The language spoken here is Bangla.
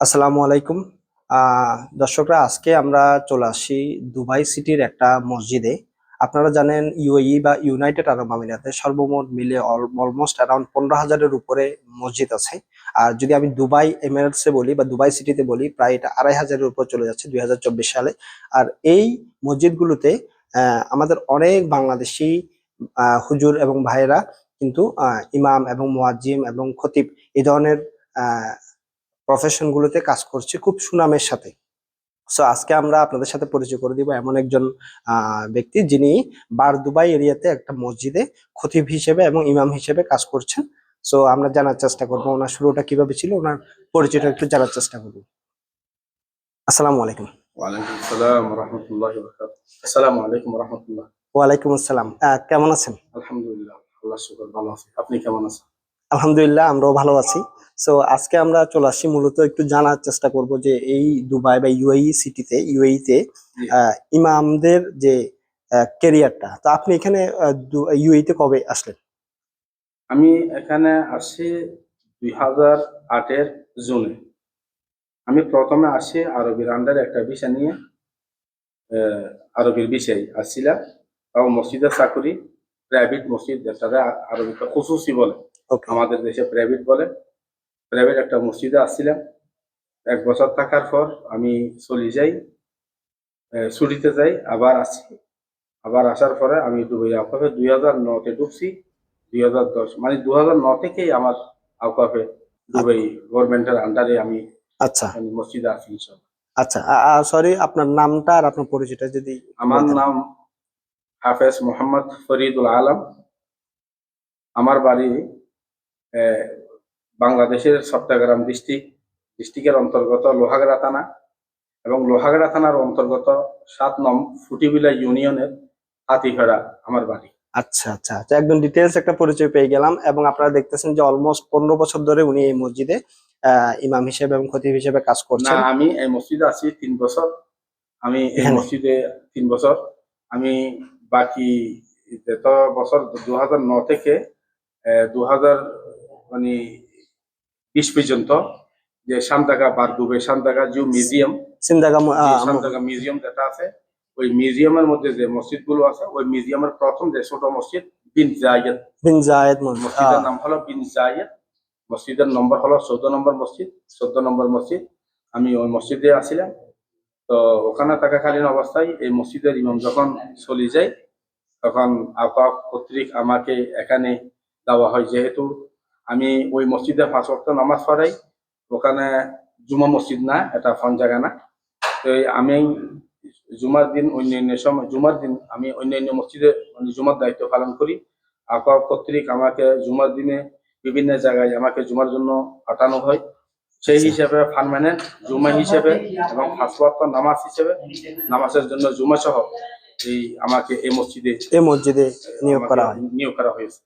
আসসালামু আলাইকুম। দর্শকরা, আজকে আমরা চলে আসি দুবাই সিটির একটা মসজিদে। আপনারা জানেন, ইউএই বা ইউনাইটেড আরব আমিরাতে সর্বমোট মিলে অলমোস্ট অ্যারাউন্ড পনেরো হাজারের উপরে মসজিদ আছে। আর যদি আমি দুবাই এমিরেটসে বলি বা দুবাই সিটিতে বলি, প্রায় এটা আড়াই হাজারের উপর চলে যাচ্ছে দুই হাজার চব্বিশ সালে। আর এই মসজিদগুলোতে আমাদের অনেক বাংলাদেশি হুজুর এবং ভাইয়েরা কিন্তু ইমাম এবং মুয়াজ্জিম এবং খতিব এই ধরনের আহ, প্রফেশন গুলোতে কাজ করছে খুব সুনামের সাথে। সো আজকে আমরা আপনাদের সাথে পরিচয় করে দিব এমন একজন ব্যক্তি যিনি বার দুবাই এরিয়াতে একটা মসজিদে খতিব হিসেবে এবং ইমাম হিসেবে কাজ করছেন। সো আমরা জানার চেষ্টা করব ওনার শুরুটা কীভাবে ছিল ওনার পরিচয়টা একটু জানার চেষ্টা করব। আসসালামু আলাইকুম। ওয়ালাইকুম আসসালাম কেমন আছেন? আলহামদুলিল্লাহ আল্লাহ ভালো আছি। আপনি কেমন আছেন? আলহামদুলিল্লাহ আমরাও ভালো আছি। সো আজকে আমরা চলে আসছি মূলত একটু জানার চেষ্টা করব যে এই দুবাই বা ইউএই সিটিতে ইউএই তে ইমামদের যে ক্যারিয়ারটা তো আপনি এখানে ইউএই তে কবে আসলেন? আমি এখানে আসি দুই হাজার আটের জুনে। আমি প্রথমে আসি আরবির আন্ডারে একটা বিষয় নিয়ে আরবির বিষয় আসছিলাম। এবং মসজিদের চাকরি প্রাইভেট মসজিদ যেটা আরবিতে খুশুসি বলে। আমাদের দেশে প্রাইভেট বলে। প্রাইভেট একটা মসজিদে আসছিলাম। এক বছর থাকার পর আমি চলে যাই ছুটিতে যাই আবার আসি। আবার আসার পরে আমি দুবাই আউকাফে দুই হাজার নতে ঢুকছি দুই হাজার দশ মানে দু হাজার ন থেকেই আমার আউকাফে দুবাই গভর্নমেন্টের আন্ডারে আমি আচ্ছা। আমি মসজিদে ইনশাল্লাহ। আচ্ছা সরি আপনার নামটা আর আপনার পরিচয়টা যদি আমার নাম হাফেজ মোহাম্মদ ফরিদুল আলম। আমার বাড়ি বাংলাদেশের চট্টগ্রাম ডিস্ট্রিক্ট ডিস্ট্রিক্টের অন্তর্গত লোহাগড়া থানা এবং লোহাগড়া থানার অন্তর্গত সাত নম ফুটিবিলা ইউনিয়নের হাতিফেড়া আমার বাড়ি। আচ্ছা আচ্ছা। আচ্ছা একদম ডিটেলস একটা পরিচয় পেয়ে গেলাম এবং আপনারা দেখতেছেন যে অলমোস্ট পনেরো বছর ধরে উনি এই মসজিদে ইমাম হিসেবে এবং খতিব হিসেবে কাজ না করছেন। আমি এই মসজিদে আছি তিন বছর। আমি এই মসজিদে তিন বছর। আমি বাকি যত বছর দু হাজার ন থেকে দু হাজার মানে বিশ পর্যন্ত যে শান্তাগা বারদুবে শান্তাগা জিও মিউজিয়াম আহ, শান্তাগা মিউজিয়াম যেটা আছে ওই মিউজিয়ামের মধ্যে যে মসজিদগুলো আছে ওই মিউজিয়ামের প্রথম যে ছোট মসজিদ বিন জায়েদ। বিন জায়েদ মসজিদ মসজিদের নাম হলো বিন জায়েদ। মসজিদের নম্বর হলো চোদ্দ নম্বর মসজিদ চোদ্দ নম্বর মসজিদ। আমি ওই মসজিদে আসছিলাম তো ওখানে থাকাকালীন অবস্থায় এই মসজিদের ইমাম যখন চলে যায় তখন আকাপ কর্তৃক আমাকে এখানে দেওয়া হয় যেহেতু আমি ওই মসজিদে পাঁচ ওয়াক্ত নামাজ পড়াই ওখানে জুমা মসজিদ না এটা ফন জায়গা না। তো আমি জুমার দিন অন্যান্য সময় জুমার দিন আমি অন্যান্য মসজিদে মানে জুমার দায়িত্ব পালন করি। আকাপ কর্তৃক আমাকে জুমার দিনে বিভিন্ন জায়গায় আমাকে জুমার জন্য পাঠানো হয়। সেই হিসেবে পার্মানেন্ট জুমা হিসেবে এবং পাঁচ ওয়াক্ত নামাজ হিসেবে নামাজের জন্য জুমা সহ এই আমাকে এই মসজিদে এই মসজিদে নিয়োগ করা হয়। নিয়োগ করা হয়েছে।